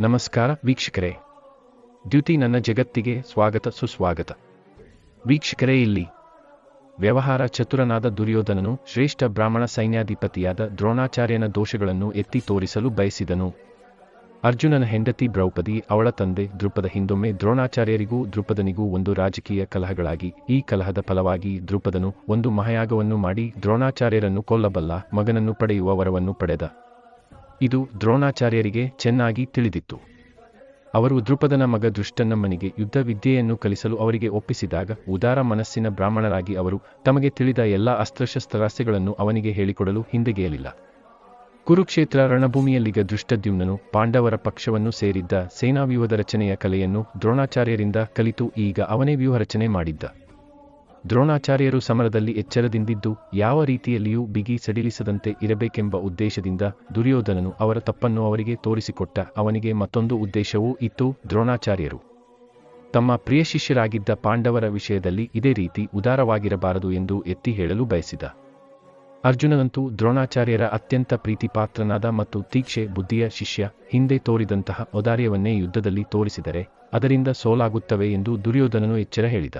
ನಮಸ್ಕಾರ ವೀಕ್ಷಕರೇ. ಡ್ಯೂಟಿ ನನ್ನ ಜಗತ್ತಿಗೆ ಸ್ವಾಗತ ಸುಸ್ವಾಗತ. ವೀಕ್ಷಕರೇ, ಇಲ್ಲಿ ವ್ಯವಹಾರ ಚತುರನಾದ ದುರ್ಯೋಧನನು ಶ್ರೇಷ್ಠ ಬ್ರಾಹ್ಮಣ ಸೈನ್ಯಾಧಿಪತಿಯಾದ ದ್ರೋಣಾಚಾರ್ಯನ ದೋಷಗಳನ್ನು ಎತ್ತಿ ತೋರಿಸಲು ಬಯಸಿದನು. ಅರ್ಜುನನ ಹೆಂಡತಿ ದ್ರೌಪದಿ, ಅವಳ ತಂದೆ ದೃಪದ ಹಿಂದೊಮ್ಮೆ ದ್ರೋಣಾಚಾರ್ಯರಿಗೂ ದೃಪದನಿಗೂ ಒಂದು ರಾಜಕೀಯ ಕಲಹಗಳಾಗಿ, ಈ ಕಲಹದ ಫಲವಾಗಿ ದೃಪದನು ಒಂದು ಮಹಾಯಾಗವನ್ನು ಮಾಡಿ ದ್ರೋಣಾಚಾರ್ಯರನ್ನು ಕೊಲ್ಲಬಲ್ಲ ಮಗನನ್ನು ಪಡೆಯುವ ವರವನ್ನು ಪಡೆದ. ಇದು ದ್ರೋಣಾಚಾರ್ಯರಿಗೆ ಚೆನ್ನಾಗಿ ತಿಳಿದಿತ್ತು. ಅವರು ದೃಪದನ ಮಗ ದುಷ್ಟನಮ್ಮನಿಗೆ ಯುದ್ಧ ವಿದ್ಯೆಯನ್ನು ಕಲಿಸಲು ಅವರಿಗೆ ಒಪ್ಪಿಸಿದಾಗ ಉದಾರ ಮನಸ್ಸಿನ ಬ್ರಾಹ್ಮಣರಾಗಿ ಅವರು ತಮಗೆ ತಿಳಿದ ಎಲ್ಲಾ ಅಸ್ತ್ರಶಸ್ತ್ರಾಸ್ತ್ರಗಳನ್ನು ಅವನಿಗೆ ಹೇಳಿಕೊಡಲು ಹಿಂದೆಗೆಯಲಿಲ್ಲ. ಕುರುಕ್ಷೇತ್ರ ರಣಭೂಮಿಯಲ್ಲಿಗ ದೃಷ್ಟದ್ಯುಮ್ನನು ಪಾಂಡವರ ಪಕ್ಷವನ್ನು ಸೇರಿದ್ದ ಸೇನಾವ್ಯೂಹದ ರಚನೆಯ ಕಲೆಯನ್ನು ದ್ರೋಣಾಚಾರ್ಯರಿಂದ ಕಲಿತು ಈಗ ಅವನೇ ವ್ಯೂಹ ರಚನೆ ಮಾಡಿದ್ದ. ದ್ರೋಣಾಚಾರ್ಯರು ಸಮರದಲ್ಲಿ ಎಚ್ಚರದಿಂದಿದ್ದು ಯಾವ ರೀತಿಯಲ್ಲಿಯೂ ಬಿಗಿ ಸಡಿಲಿಸದಂತೆ ಇರಬೇಕೆಂಬ ಉದ್ದೇಶದಿಂದ ದುರ್ಯೋಧನನು ಅವರ ತಪ್ಪನ್ನು ಅವರಿಗೆ ತೋರಿಸಿಕೊಟ್ಟ ಅವನಿಗೆ ಮತ್ತೊಂದು ಉದ್ದೇಶವೂ ಇತ್ತು ದ್ರೋಣಾಚಾರ್ಯರು. ತಮ್ಮ ಪ್ರಿಯ ಶಿಷ್ಯರಾಗಿದ್ದ ಪಾಂಡವರ ವಿಷಯದಲ್ಲಿ ಇದೇ ರೀತಿ ಉದಾರವಾಗಿರಬಾರದು ಎಂದು ಎತ್ತಿ ಹೇಳಲು ಬಯಸಿದ. ಅರ್ಜುನನಂತೂ ದ್ರೋಣಾಚಾರ್ಯರ ಅತ್ಯಂತ ಪ್ರೀತಿಪಾತ್ರನಾದ ಮತ್ತು ತೀಕ್ಷೆ ಬುದ್ಧಿಯ ಶಿಷ್ಯ ಹಿಂದೆ ತೋರಿದಂತಹ ಔದಾರ್ಯವನ್ನೇ ಯುದ್ಧದಲ್ಲಿ ತೋರಿಸಿದರೆ ಅದರಿಂದ ಸೋಲಾಗುತ್ತವೆ ಎಂದು ದುರ್ಯೋಧನನು ಎಚ್ಚರ ಹೇಳಿದ.